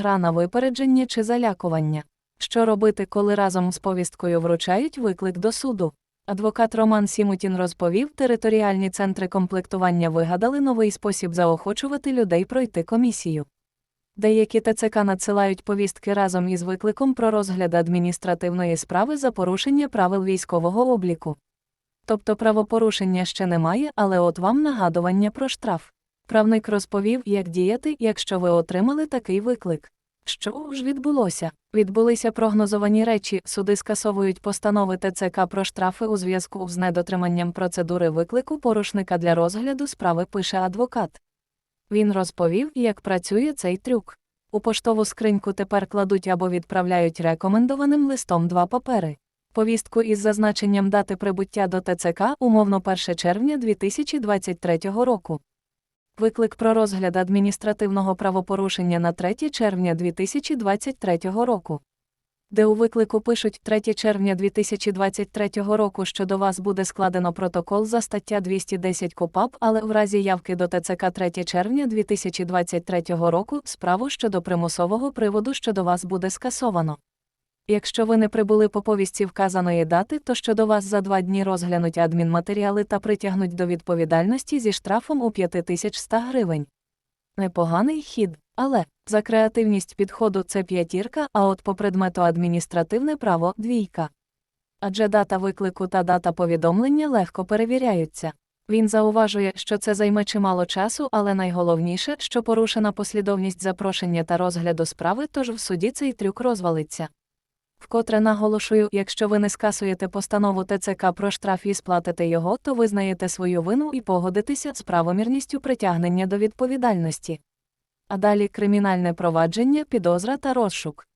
гра на випередження чи залякування. Що робити, коли разом з повісткою вручають виклик до суду? Адвокат Роман Сімутін розповів, територіальні центри комплектування вигадали новий спосіб заохочувати людей пройти комісію. Деякі ТЦК надсилають повістки разом із викликом про розгляд адміністративної справи за порушення правил військового обліку. Тобто правопорушення ще немає, але от вам нагадування про штраф. Правник розповів, як діяти, якщо ви отримали такий виклик. Що ж відбулося? Відбулися прогнозовані речі, суди скасовують постанови ТЦК про штрафи у зв'язку з недотриманням процедури виклику порушника для розгляду справи пише адвокат. Він розповів, як працює цей трюк. У поштову скриньку тепер кладуть або відправляють рекомендованим листом два папери. Повістку із зазначенням дати прибуття до ТЦК умовно 1 червня 2023 року. Виклик про розгляд адміністративного правопорушення на 3 червня 2023 року. Де у виклику пишуть 3 червня 2023 року, що до вас буде складено протокол за стаття 210 КУПАП, але в разі явки до ТЦК 3 червня 2023 року справу щодо примусового приводу щодо вас буде скасовано. Якщо ви не прибули по повістці вказаної дати, то щодо вас за два дні розглянуть адмінматеріали та притягнуть до відповідальності зі штрафом у 5100 гривень. Непоганий хід, але за креативність підходу це п'ятірка, а от по предмету адміністративне право двійка. Адже дата виклику та дата повідомлення легко перевіряються. Він зауважує, що це займе чимало часу, але найголовніше, що порушена послідовність запрошення та розгляду справи, тож в суді цей трюк розвалиться. Вкотре наголошую, якщо ви не скасуєте постанову ТЦК про штраф і сплатите його, то визнаєте свою вину і погодитеся з правомірністю притягнення до відповідальності. А далі кримінальне провадження, підозра та розшук.